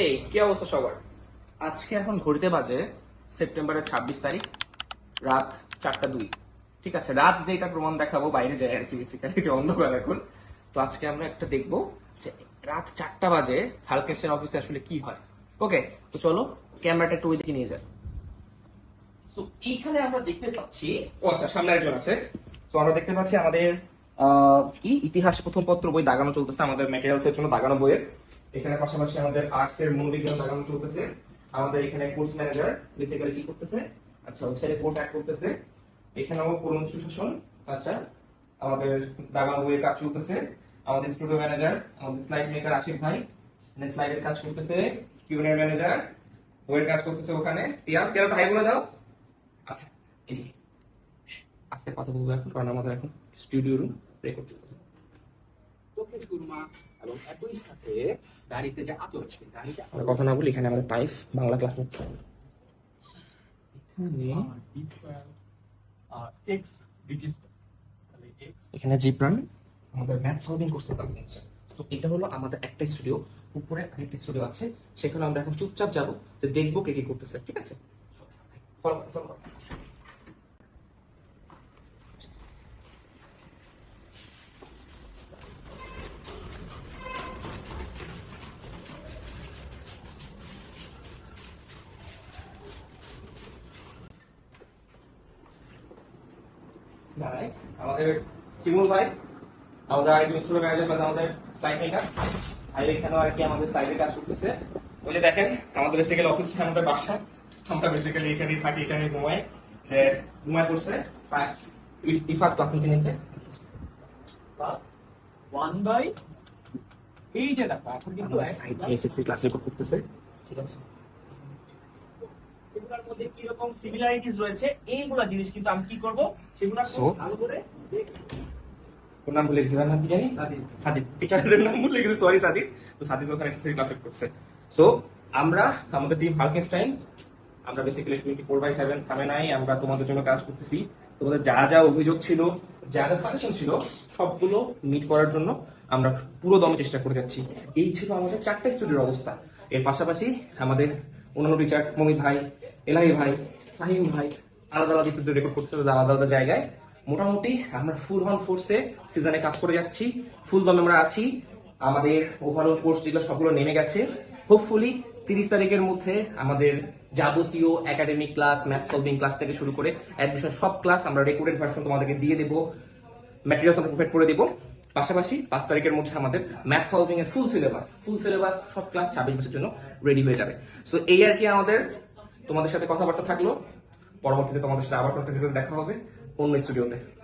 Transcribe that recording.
এই কি অবস্থা সবার? আজকে এখন ঘড়িতে বাজে সেপ্টেম্বরের ছাব্বিশ তারিখ রাত চারটা দুই। ঠিক আছে রাত যেটা প্রমাণ দেখাবো বাইরে যায় আর কি বেসিক্যালি যে অন্ধকার এখন। তো আজকে আমরা একটা দেখব যে রাত চারটা বাজে হালকেসের অফিসে আসলে কি হয়। ওকে তো চলো ক্যামেরাটা একটু ওইদিকে নিয়ে যাই। তো এইখানে আমরা দেখতে পাচ্ছি ও আচ্ছা সামনে একজন আছে। তো আমরা দেখতে পাচ্ছি আমাদের আহ, কি? ইতিহাস প্রথম পত্র বই দাগানো চলতেছে আমাদের ম্যাটেরিয়ালস এর জন্য দাগানো বইয়ের। এখানে পাশাপাশি আমাদের আর্টস এর মনোবিজ্ঞান দাগানো চলতেছে। আমাদের এখানে কোর্স ম্যানেজার বেসিক্যালি কি করতেছে? আচ্ছা ওই সাইডে কোর্স অ্যাড করতেছে। এখানেও পুরনো সুশাসন আচ্ছা আমাদের দাগানো বইয়ের কাজ চলতেছে। আমাদের স্টুডিও ম্যানেজার আমাদের স্লাইড মেকার আশিফ ভাই স্লাইডের কাজ করতেছে কিউনের ম্যানেজার বইয়ের কাজ করতেছে ওখানে। টিয়া টিয়া ভাই বলে দাও। আচ্ছা আজকে কথা বলব এখন, কারণ আমাদের এখন স্টুডিও রুম রেকর্ড চলতেছে। সুরমা এবং একই সাথে গাড়িতে যে আতর আছে গাড়িতে আমরা কথা না বলি এখানে আমাদের পাইপ বাংলা ক্লাস নিচ্ছে। এক্স ব্রিটিশ তাহলে এক্স এখানে জিব্রান আমাদের ম্যাথ সলভিং করতে ক্লাস তো এটা হলো আমাদের একটা স্টুডিও উপরে আরেকটা স্টুডিও আছে। সেখানে আমরা এখন চুপচাপ যাব যে দেখব কে কি করতেছে ঠিক আছে? ফলো ফলো আমাদের চিমুল ভাই আমাদের আরেকজন ম্যানেজার প্লাস আমাদের মেকার ভাই এখানেও আর কি আমাদের স্লাইডের কাজ করতেছে। ওই যে দেখেন আমাদের বেসিক্যালি অফিস আমাদের বাসা। আমরা বেসিক্যালি এখানেই থাকি এখানে ঘুমাই। যে ঘুমায় পড়ছে ইফাত ক্লাস নিতে নিতে ওয়ান বাই এই যে দেখো এখন কিন্তু সাইড এসএসসি ক্লাস করতেছে। ঠিক আছে? সেগুলোর মধ্যে কি রকম সিমিলারিটিস রয়েছে এইগুলা জিনিস কিন্তু আমি কি করব সেগুলো? ভালো করে। ওর নাম ভুলে গেছি তার নাম কি জানি সাদিদ সাদিদ টিচারের নাম ভুলে গেছি সরি সাদিদ তো সাদিদ ওখানে এসএসসি ক্লাস করছে সো আমরা আমাদের টিম হালকেনস্টাইন আমরা basically twenty four by seven থামে নাই আমরা তোমাদের জন্য কাজ করতেছি। তোমাদের যা যা অভিযোগ ছিল যা যা সাজেশন ছিল সবগুলো মিট করার জন্য আমরা পুরো দমে চেষ্টা করে যাচ্ছি। এই ছিল আমাদের চারটা স্টুডিওর অবস্থা। এর পাশাপাশি আমাদের অন্যান্য টিচার মমিত ভাই এলাহি ভাই ফাহিম ভাই, আলাদা আলাদা স্টুডিও রেকর্ড করতে আলাদা আলাদা জায়গায়। মোটামুটি আমরা ফুল অন ফোর্সে সিজনে কাজ করে যাচ্ছি। ফুল দমে আমরা আছি। আমাদের ওভারঅল কোর্স যেগুলো সবগুলো নেমে গেছে। হোপফুলি তিরিশ তারিখের মধ্যে আমাদের যাবতীয় academic class math solving class থেকে শুরু করে অ্যাডমিশন সব ক্লাস আমরা রেকর্ডেড ভার্সন তোমাদেরকে দিয়ে দেবো। ম্যাটেরিয়ালস আমরা প্রোভাইড করে দেবো। পাশাপাশি পাঁচ তারিখের মধ্যে আমাদের ম্যাথ সলভিং এর ফুল সিলেবাস ফুল সিলেবাস সব ক্লাস ছাব্বিশ বছরের জন্য রেডি হয়ে যাবে। সো এই আর কি আমাদের তোমাদের সাথে কথাবার্তা থাকল। পরবর্তীতে তোমাদের সাথে আবার কন্ট্যাক্ট দেখা হবে। অন্য স্টুডিওতে।